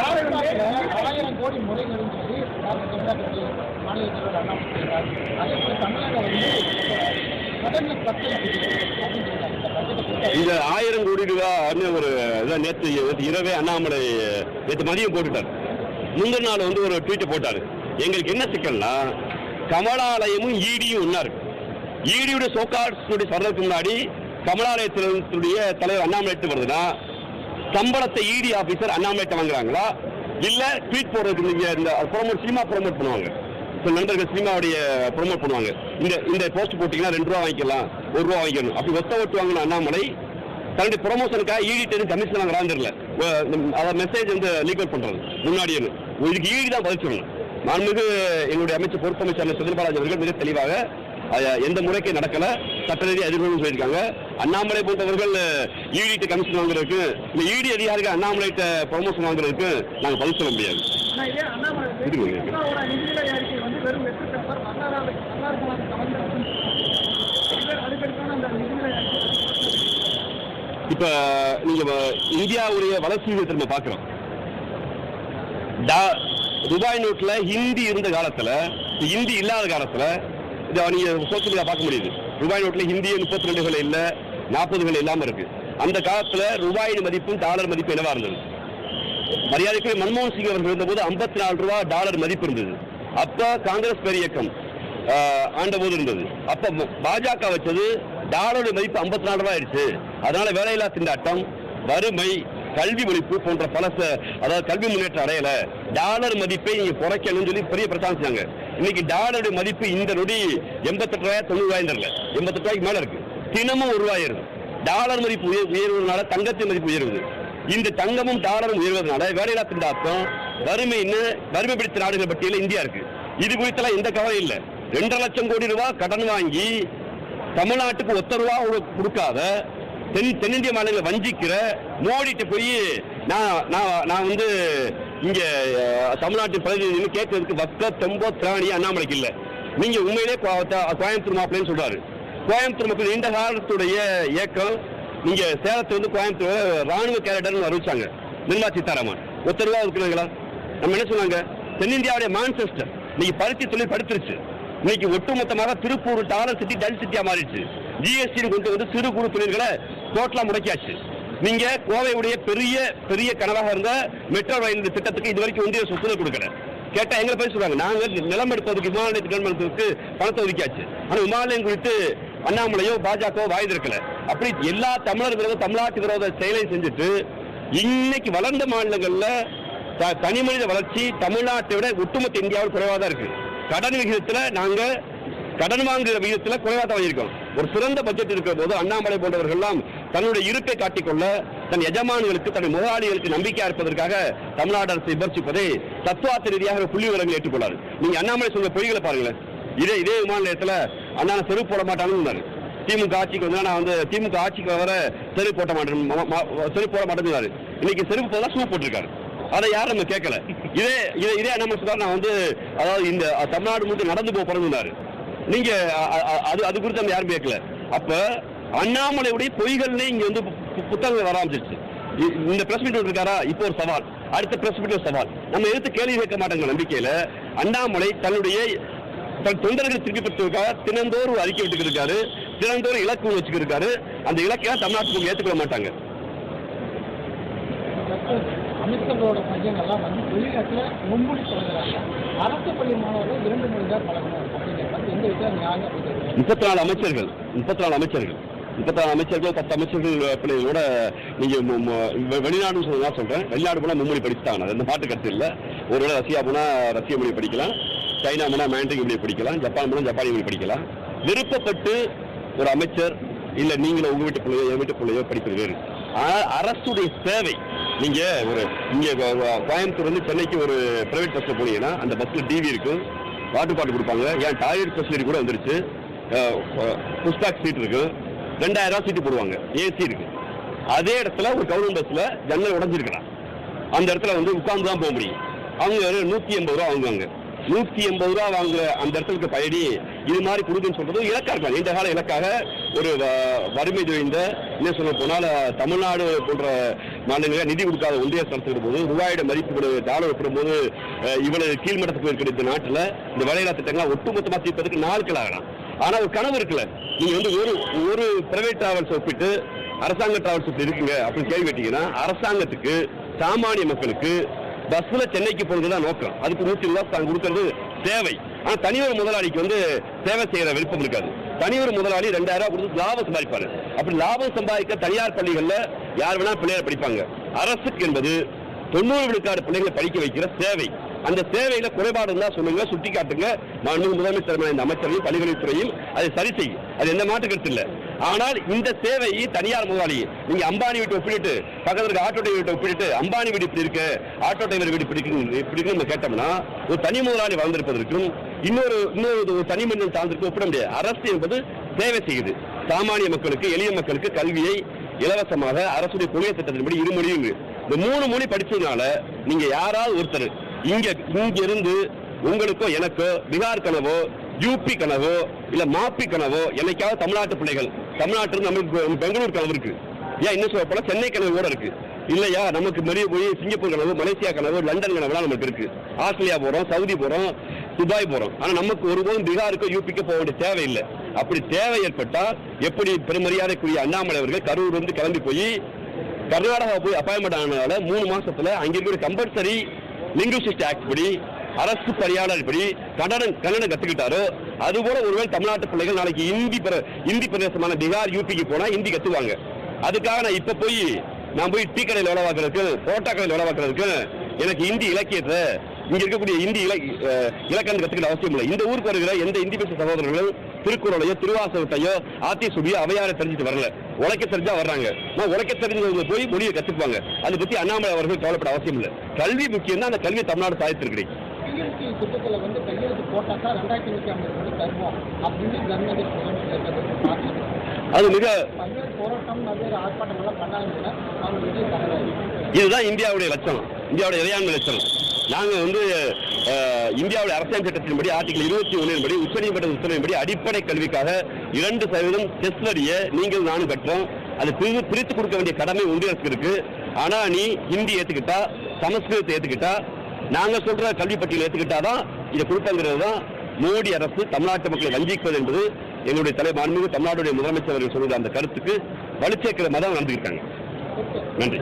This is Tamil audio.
ஆயிரம் கோடி முறைகேடுன்னு சொல்லி மாநில தலைவர் அண்ணாமலை அதே போல வந்து கடன்ல அப்படின்னு இந்த ஆயிரம் கோடி ரூபான்னு ஒரு இதான் நேற்று இரவே அண்ணாமலை நேற்று மதியம் போட்டுட்டார். முந்தின நாள் வந்து ஒரு ட்வீட்டை போட்டார். எங்களுக்கு என்ன சிக்கல்னா கமலாலயமும் ஈடியும் ஒன்றா இருக்கு. ஈடியுடைய சோகார்ட்ஸுடைய சொல்றதுக்கு முன்னாடி கமலாலயத்தினுடைய தலைவர் அண்ணாமலை வருதுன்னா சம்பளத்தை இடி ஆபீசர் அண்ணாமலைட்ட வாங்குறாங்களா? இல்ல ட்வீட் போடுறதுக்கு நீங்க இந்த ப்ரோமோட் சினிமா ப்ரோமோட் பண்ணுவாங்க. சில நண்பர்கள் சினிமாவுடைய ப்ரோமோட் பண்ணுவாங்க. இந்த இந்த போஸ்ட் போட்டீங்கன்னா ரெண்டு ரூபா வாங்கிக்கலாம் ஒரு ரூபா வாங்கிக்கணும். அப்படி ஒத்த ஓட்டு வாங்கின அண்ணாமலை தன்னுடைய ப்ரொமோஷனுக்காக ஈடிட்டு கமிஷன் வாங்குறான்னு தெரியல. ஒ- மெசேஜ் வந்து லீகல் பண்றது முன்னாடியே இதுக்கு ஈடி தான் பதில் சொல்லணும். மாண்புமிகு எங்களுடைய அமைச்சர் பொறுப்பு அமைச்சர் செந்தில் பாலாஜி அவர்கள் மிக தெளிவாக எந்த முறைக்கு நடக்கல. சட்ட ரீதியாக எதிர்கொள்ளும் சொல்லியிருக்காங்க. அண்ணாமலை போன்றவர்கள் ஈடிட்டு கமிஷன் வாங்குறதுக்கு இந்த ஈடி அதிகாரிகள் அண்ணாமலைட்ட ப்ரொமோஷன் வாங்குறதுக்கு நாங்கள் பதில் சொல்ல முடியாது. அறிக்கை இப்ப நீங்க இந்தியாவுடைய வளர்ச்சி விகிதத்தை நம்ம பார்க்கிறோம். டா- துபாய் நோட்ல ஹிந்தி இருந்த காலத்துல ஹிந்தி இல்லாத காலத்துல இதை நீங்க சோசியல் மீடியா பார்க்க முடியுது. ரூபாய் நோட்ல ஹிந்தி முப்பத்தி ரெண்டுகள் இல்ல நாற்பதுகள் இல்லாமல் இருக்கு. அந்த காலத்துல ரூபாயின் மதிப்பும் டாலர் மதிப்பு என்னவா இருந்தது? மரியாதைக்குரிய மன்மோகன் சிங் அவர்கள் இருந்தபோது ஐம்பத்தி நாலு ரூபாய் டாலர் மதிப்பு இருந்தது. அப்ப காங்கிரஸ் பெரியக்கம் ஆண்ட போது இருந்தது. அப்ப பாஜக வச்சது டாலருடைய மதிப்பு ஐம்பத்தி நாலு ரூபாய் ஆயிடுச்சு. அதனால வேலையில்லா திண்டாட்டம் வறுமை கல்வி ஒழிப்பு போன்ற பல அதாவது கல்வி முன்னேற்றம் அடையல. டாலர் மதிப்பை நீங்க குறைக்கணும்னு சொல்லி பெரிய பிரச்சாரம் செஞ்சாங்க இன்னைக்கு டாலருடைய மதிப்பு இந்த நொடி எண்பத்தெட்டு ரூபாய் தொண்ணூறு ரூபாய் எண்பத்தெட்டு ரூபாய்க்கு மேல இருக்கு. தினமும் ஒரு ரூபாய் ஏறுது டாலர் மதிப்பு உயர் உயர்வதனால தங்கத்தின் மதிப்பு உயர்வுது. இந்த தங்கமும் டாலரும் உயர்வதனால வேலையில்லா திண்டாட்டம் வறுமைன்னு வறுமை பிடித்த நாடுகள் பட்டியலில் இந்தியா இருக்கு. இது குறித்தெல்லாம் எந்த கவலை இல்லை. ரெண்டரை லட்சம் கோடி ரூபாய் கடன் வாங்கி தமிழ்நாட்டுக்கு ஒத்த ரூபா கொடுக்காத தென் தென்னிந்திய மாநிலங்களை வஞ்சிக்கிற மோடிட்டு போய் நான் நான் நான் வந்து இங்க தமிழ்நாட்டு பிரதிநிதி கேட்கறதுக்கு வக்க தெம்போ திராணி அண்ணாமலைக்கு இல்லை. நீங்க உண்மையிலே கோயம்புத்தூர் மாப்பிள்ளைன்னு சொல்றாரு. கோயம்புத்தூர் மக்கள் நீண்ட காலத்துடைய இயக்கம். நீங்க சேலத்துல வந்து கோயம்புத்தூர் ராணுவ கேரக்டர்னு அறிவிச்சாங்க. நிர்மலா சீதாராமன். உத்தரவா இருக்கிறாங்களா நம்ம என்ன சொன்னாங்க? தென்னிந்தியாவுடைய மான்செஸ்டர். நீங்க பருத்தி தொழில் படுத்துருச்சு. இன்னைக்கு ஒட்டுமொத்தமாக திருப்பூர் டாலர் சிட்டி டல் சிட்டியா மாறிடுச்சு. ஜிஎஸ்டி கொண்டு வந்து சிறு குறு தொழில்களை டோட்டலா முடக்கியாச்சு. நீங்க கோவையுடைய பெரிய பெரிய கனவாக இருந்த மெட்ரோ ரயில் திட்டத்துக்கு இது வரைக்கும் ஒன்றிய சொத்துணை கொடுக்கல. கேட்டா எங்களை பேசுறாங்க நாங்கள் நாங்க நிலம் எடுப்பதற்கு விமான நிலையத்து பணத்தை ஒதுக்கியாச்சு. ஆனா விமான நிலையம் குறித்து அண்ணாமலையோ பாஜகவோ வாய்ந்திருக்கல அப்படி எல்லா தமிழர் விரோத தமிழ்நாட்டு விரோத செயலை செஞ்சுட்டு இன்னைக்கு வளர்ந்த மாநிலங்கள்ல த- தனி மனித வளர்ச்சி தமிழ்நாட்டை விட ஒட்டுமொத்த இந்தியாவில் குறைவாக தான் இருக்கு. கடன் விகிதத்துல நாங்க கடன் வாங்குகிற விகிதத்துல குறைவாக தான் வாங்கியிருக்கோம். ஒரு சிறந்த பட்ஜெட் இருக்கிற போது அண்ணாமலை போன்றவர்கள் எல்லாம் தன்னுடைய இருப்பை காட்டிக்கொள்ள தன் எஜமான்களுக்கு தன் முதலாளிகளுக்கு நம்பிக்கையா இருப்பதற்காக தமிழ்நாடு அரசை விமர்சிப்பதை தத்துவார்த்த ரீதியாக புள்ளி விவரங்கள் ஏற்றுக்கொள்ளாரு நீங்க அண்ணாமலை சொன்ன பொய்களை பாருங்களேன். இதே இதே விமான நிலையத்துல அண்ணா நான் செருப்பு போட மாட்டாங்கன்னு திமுக ஆட்சிக்கு வந்து நான் வந்து திமுக ஆட்சிக்கு வர செருப்பு போட்ட மாட்டேன் செருப்பு போட மாட்டேங்கிறாரு இன்னைக்கு செருப்பு போதா ஷூ போட்டிருக்காரு. அதை யாரும் நம்ம கேட்கல. இதே இதே இதே அண்ணாமலை நான் வந்து அதாவது இந்த தமிழ்நாடு முழுக்க நடந்து போக பிறந்தாரு நீங்க அது அது குறித்து நம்ம யாரும் கேட்கல. அப்ப அண்ணாமலையுடைய பொய்கள்னே இங்க வந்து பு- புத்தகங்கள் வர ஆரம்பிச்சிருச்சு. இந்த பிரஸ் மீட் இருக்காரா? இப்போ ஒரு சவால். அடுத்த பிரஸ் மீட் ஒரு சவால். நம்ம எடுத்து கேள்வி கேட்க மாட்டேங்கிற நம்பிக்கையில அண்ணாமலை தன்னுடைய தன் தொண்டர்கள் திருப்பி பெற்றதுக்காக தினந்தோறும் அறிக்கை விட்டுக்கிட்டு இருக்காரு. தினந்தோறும் இலக்கு வச்சுக்கிட்டு இருக்காரு. அந்த இலக்கை தமிழ்நாட்டுக்கு ஏற்றுக்கொள்ள மாட்டாங்க. அமைச்சர்களோட பையங்கள்லாம் வந்து வெளிநாட்டில் மும்மொழி பழகுறாங்க. அரசு பள்ளி மாணவர்கள் இரண்டு மொழி தான் பழகணும் அப்படிங்கிறது எந்த விதத்தில் நியாயம் அப்படிங்கிறது முப்பத்தி நாலு அமைச்சர்கள் முப்பத்தி நாலு அமைச்சர்கள் முப்பத்தி நாலு அமைச்சர்கள் பத்து அமைச்சர்கள் பிள்ளைகளோட நீங்க வெளிநாடுன்னு சொல்லி தான் சொல்றேன். வெளிநாடு போனா மும்மொழி படிச்சுட்டாங்க. அது எந்த பாட்டு கருத்து இல்லை. ஒருவேளை ரஷ்யா போனா ரஷ்ய மொழி படிக்கலாம். சைனா மனா மேண்ட்ரிக் இப்படி படிக்கலாம்? ஜப்பான் மனா ஜப்பானி இப்படி படிக்கலாம்? விருப்பப்பட்டு ஒரு அமைச்சர் இல்ல நீங்களோ உங்க வீட்டு பிள்ளையோ என் வீட்டு பிள்ளையோ படிப்பது அரசுடைய சேவை நீங்க ஒரு இங்க கோயம்புத்தூர்லேருந்து கோயம்புத்தூர் வந்து சென்னைக்கு ஒரு பிரைவேட் பஸ்ல போனீங்கன்னா அந்த பஸ்ல டிவி இருக்கும். வாட்டர் பாட்டு கொடுப்பாங்க. ஏன் டாய்லெட் ஃபெசிலிட்டி கூட வந்துருச்சு. புஷ்பேக் சீட் இருக்கு. ரெண்டாயிரம் ரூபா சீட்டு போடுவாங்க. ஏசி இருக்கு. அதே இடத்துல ஒரு கவர்மெண்ட் பஸ்ல ஜன்னல் உடஞ்சிருக்கிறான். அந்த இடத்துல வந்து உட்கார்ந்து தான் போக முடியும். அவங்க ஒரு நூத்தி எண்பது ரூபா வாங்குவாங்க. நூத்தி எண்பது ரூபா வாங்குற அந்த இடத்துல இருக்க பயணி இது மாதிரி கொடுக்குன்னு சொல்றது இலக்கா இருக்கலாம் நீண்ட கால இலக்காக ஒரு வறுமை தொழிந்த என்ன சொல்ல போனால் தமிழ்நாடு போன்ற மாநிலங்களில் நிதி கொடுக்காத ஒன்றிய அரசு போது ரூபாயோட மதிப்பு டாலர் ஒப்பிடும்போது போது இவ்வளவு கீழ்மட்டத்துக்கு இருக்கிற இந்த நாட்டில் இந்த வேலையில்லா திட்டங்கள் ஒட்டுமொத்தமாக தீர்ப்பதற்கு நாட்கள் ஆகலாம் ஆனா ஒரு கனவு இருக்குல்ல. நீங்க வந்து ஒரு ஒரு பிரைவேட் டிராவல்ஸ் ஒப்பிட்டு அரசாங்க டிராவல்ஸ் இருக்குங்க அப்படின்னு கேள்வி கேட்டீங்கன்னா அரசாங்கத்துக்கு சாமானிய மக்களுக்கு பஸ்ல சென்னைக்கு போகிறது தான் நோக்கம். அதுக்கு நூத்தி ரூபா தான் கொடுக்கறது தேவை. ஆனா தனியார் முதலாளிக்கு வந்து சேவை செய்யற விருப்பம் இருக்காது. தனியார் முதலாளி ரெண்டாயிரம் ரூபாய் கொடுத்து லாபம் சம்பாதிப்பாரு. அப்படி லாபம் சம்பாதிக்க தனியார் பள்ளிகள்ல யார் வேணா பிள்ளைகளை படிப்பாங்க. அரசுக்கு என்பது தொண்ணூறு விழுக்காடு பிள்ளைங்களை படிக்க வைக்கிற சேவை. அந்த சேவையில குறைபாடு இருந்தா சொல்லுங்க சுட்டி காட்டுங்க முதலமைச்சர் இந்த அமைச்சரையும் பள்ளிக்கல்வித்துறையும் அதை சரி செய்யும். அது எந்த மாற்று கருத்து இல்லை. ஆனால் இந்த சேவையை தனியார் முதலாளி. நீங்க அம்பானி வீட்டை ஒப்பிட்டு பக்கத்தில் இருக்க ஆட்டோ டிரைவர் வீட்டை ஒப்பிட்டு அம்பானி வீடு இப்படி இருக்கு ஆட்டோ டிரைவர் வீடு இப்படி இருக்கு இப்படி இருக்குன்னு கேட்டோம்னா ஒரு தனி முதலாளி வளர்ந்திருப்பதற்கும் இன்னொரு இன்னொரு ஒரு தனி மனிதன் சார்ந்திருக்கும் ஒப்பிட முடியாது. அரசு என்பது சேவை செய்யுது. சாமானிய மக்களுக்கு எளிய மக்களுக்கு கல்வியை இலவசமாக அரசுடைய கொள்கை திட்டத்தின்படி இருமொழியும் இந்த மூணு மொழி படிச்சதுனால நீங்க யாராவது ஒருத்தர் இங்க இங்க இருந்து உங்களுக்கோ எனக்கோ பீகார் கனவோ யூபி கனவோ இல்ல மாப்பி கனவோ என்னைக்காவது தமிழ்நாட்டு பிள்ளைகள் தமிழ்நாட்டில் நமக்கு பெங்களூர் கனவு இருக்கு. ஏன் இன்னும் சொல்ல போனா சென்னை கனவு கூட இருக்கு. இல்லையா நமக்கு மரிய போய் சிங்கப்பூர் கனவு மலேசியா கனவு லண்டன் கனவுலாம் நமக்கு இருக்கு. ஆஸ்திரேலியா போறோம் சவுதி போறோம் துபாய் போறோம். ஆனா நமக்கு ஒருபோதும் பீகாருக்கோ யூபிக்கோ போக வேண்டிய தேவை இல்லை அப்படி தேவை ஏற்பட்டா எப்படி பெருமரியாதைக்குரிய அண்ணாமலை அவர்கள் கரூர் வந்து கிளம்பி போய் கர்நாடகா போய் அப்பாயின்மெண்ட் ஆனதால மூணு மாசத்துல அங்க இருக்கிற கம்பல்சரி லிங்குவிஸ்டிக் ஆக்ட் படி அரசு பணியாளர் படி கன்னடம் கன்னடம் கத்துக்கிட்டாரோ அதுபோல ஒருவேளை தமிழ்நாட்டு பிள்ளைகள் நாளைக்கு இந்தி பிர- இந்தி பிரதேசமான பீகார் யூபிக்கு போனா இந்தி கத்துவாங்க. அதுக்காக நான் இப்ப போய் நான் போய் டீ கடையில் வேலை பார்க்கறதுக்கு போட்டா கடையில் வேலை பார்க்கறதுக்கு எனக்கு இந்தி இலக்கியத்தை இங்க இருக்கக்கூடிய இந்தி இல இலக்கணம் கத்துக்கிற அவசியம் இல்லை. இந்த ஊருக்கு வருகிற எந்த இந்தி பேச சகோதரர்களும் திருக்குறளையோ திருவாசகத்தையோ ஆத்திசூடியோ அவையாரை தெரிஞ்சுட்டு வரல. உழைக்க தெரிஞ்சா வர்றாங்க. நான் உழைக்க தெரிஞ்சவங்க போய் மொழியை கத்துக்குவாங்க அதை பத்தி அண்ணாமலை அவர்கள் கவலைப்பட அவசியம் இல்லை. கல்வி முக்கியம் தான் அந்த கல்வி தமிழ்நாடு சாதித்திருக்கிறேன் டிஎம்சி திட்டத்துல வந்து கையெழுத்து போட்டாக்கா ரெண்டாயிரத்தி நூற்றி ஐம்பது கோடி தருவோம் அப்படின்னு முதலமைச்சர் அது மிக போராட்டம் பல்வேறு ஆர்ப்பாட்டங்கள்லாம் பண்ணாங்க அவங்க விஜய் தகவல் இதுதான் இந்தியாவுடைய லட்சணம். இந்தியாவுடைய இறையாண்மை லட்சணம். நாங்க வந்து இந்தியாவுடைய அரசியல் சட்டத்தின்படி ஆர்டிகல் இருபத்தி ஒன்றின்படி உச்சநீதிமன்ற உத்தரவின்படி அடிப்படை கல்விக்காக இரண்டு சதவீதம் டெஸ்ட் வரிய நீங்கள் நானும் கட்டுறோம். அது பிரி- பிரித்து கொடுக்க வேண்டிய கடமை ஒன்றிய அரசுக்கு இருக்கு. ஆனா நீ ஹிந்தி ஏத்துக்கிட்டா சமஸ்கிருதத்தை ஏத்துக்கிட்டா நாங்க சொல்ற கல்வி பட்டியல் ஏத்துக்கிட்டாதான் இதை கொடுப்பங்கிறது தான் மோடி அரசு தமிழ்நாட்டு மக்களை வஞ்சிப்பது என்பது எங்களுடைய தலை மாண்புமிகு தமிழ்நாடுடைய முதலமைச்சர் அவர்கள் சொல்கிற அந்த கருத்துக்கு வலுச்சேர்க்கிற மாதிரி நடந்துக்கிட்டாங்க நன்றி.